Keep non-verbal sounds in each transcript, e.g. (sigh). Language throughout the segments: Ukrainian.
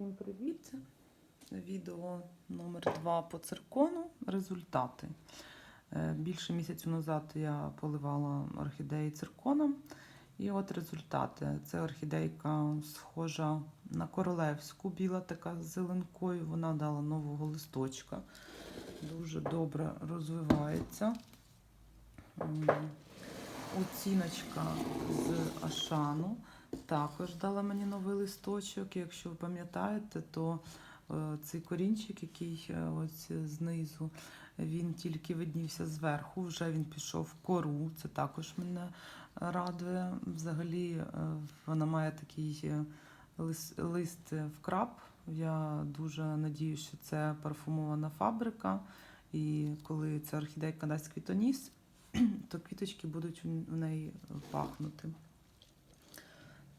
Всім привіт! Відео номер 2 по циркону. Результати. Е, Більше місяцю назад я поливала орхідеї цирконом. І от результати. Це орхідейка схожа на королевську, біла така з зеленкою. Вона дала нового листочка. Дуже добре розвивається. Оціночка з Ашану також дала мені новий листочок. Якщо ви пам'ятаєте, то е, цей корінчик, який е, ось знизу, він тільки виднівся зверху, вже він пішов в кору. Це також мене радує. Взагалі е, вона має такий лис- лист вкрап. Я дуже надію, що це парфумована фабрика. І коли ця орхідейка дасть квітоніс, (clears throat) то квіточки будуть в неї пахнути.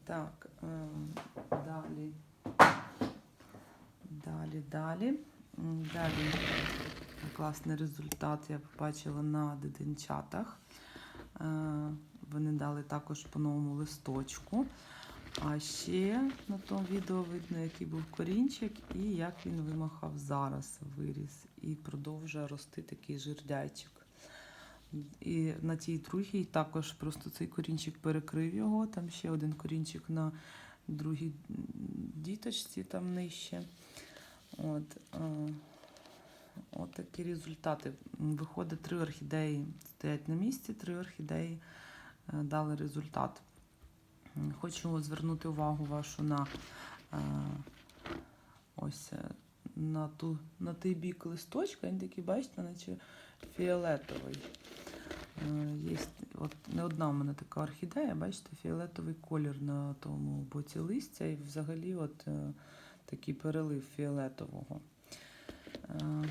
Так, е, далі. Далі, далі. Далі класний результат я побачила на дитинчатах. Е, Вони дали також по новому листочку. А ще на тому відео видно, який був корінчик і як він вимахав зараз, виріс. І продовжує рости такий жирдячик. І на тій другій також просто цей корінчик перекрив його. Там ще один корінчик на другій діточці, там нижче. От, е, от такі результати. Виходить, три орхідеї стоять на місці, три орхідеї е, дали результат. Хочу звернути увагу вашу на е, ось на, ту, на той бік листочка. Він такий, бачите, наче фіолетовий. Е, Є от не одна в мене така орхідея, бачите, фіолетовий колір на тому боці листя і взагалі от е, такий перелив фіолетового. Е,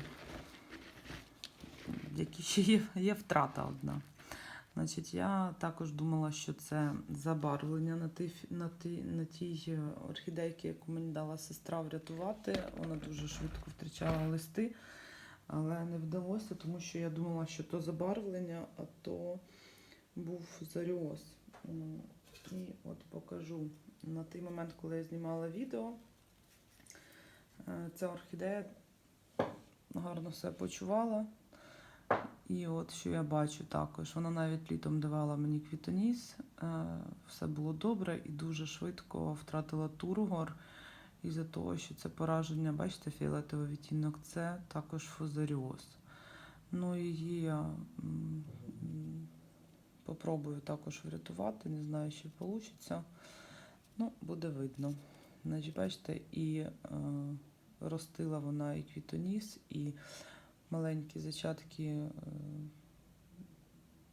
Які ще є, є втрата одна. Значить, я також думала, що це забарвлення на тій, на тій, на тій орхідейці, яку мені дала сестра врятувати. Вона дуже швидко втрачала листи, але не вдалося, тому що я думала, що то забарвлення, а то був заріоз. І от покажу на той момент, коли я знімала відео. е, Ця орхідея гарно себе почувала. І от що я бачу також. Вона навіть літом давала мені квітоніс. е, Все було добре і дуже швидко втратила тургор. Із-за того, що це пораження, бачите, фіолетовий відтінок, це також фузаріоз. Ну, її я попробую також врятувати, не знаю, чи вийде. Ну, буде видно. Значить, бачите, і е, ростила вона і квітоніс, і маленькі зачатки е,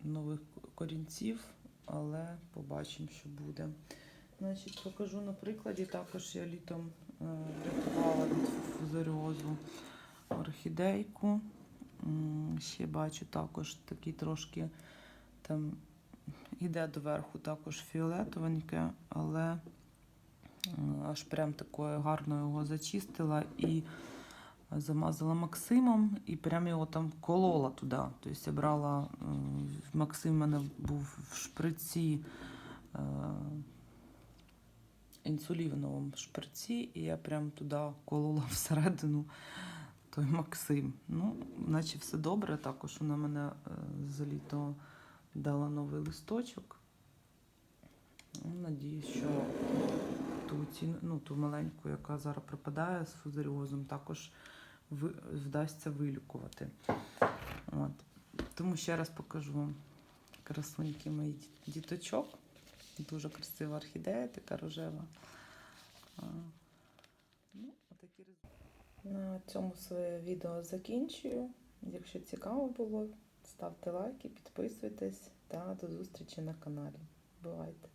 нових корінців, але побачимо, що буде. Значить, покажу на прикладі. Також я літом е, врятувала від фузаріозу орхідейку. Ще бачу також такий трошки там іде доверху також фіолетовеньке, але е, аж прям такою гарно його зачистила і замазала Максимом і прям його там колола туди. Тобто я брала, е, Максим в мене був в шприці. Інсуліновому шприці, і я прям туди колола (laughs) всередину той Максим. Ну, наче все добре. Також вона мене е, за літо дала новий листочок. Ну, Надіюсь, що ту, ну, ту маленьку, яка зараз припадає з фузаріозом, також вдасться вилікувати. От. Тому ще раз покажу вам красуньки моїх діточок. Дуже красива орхідея, така рожева. Ну. На цьому своє відео закінчую. Якщо цікаво було, ставте лайки, підписуйтесь та до зустрічі на каналі. Бувайте!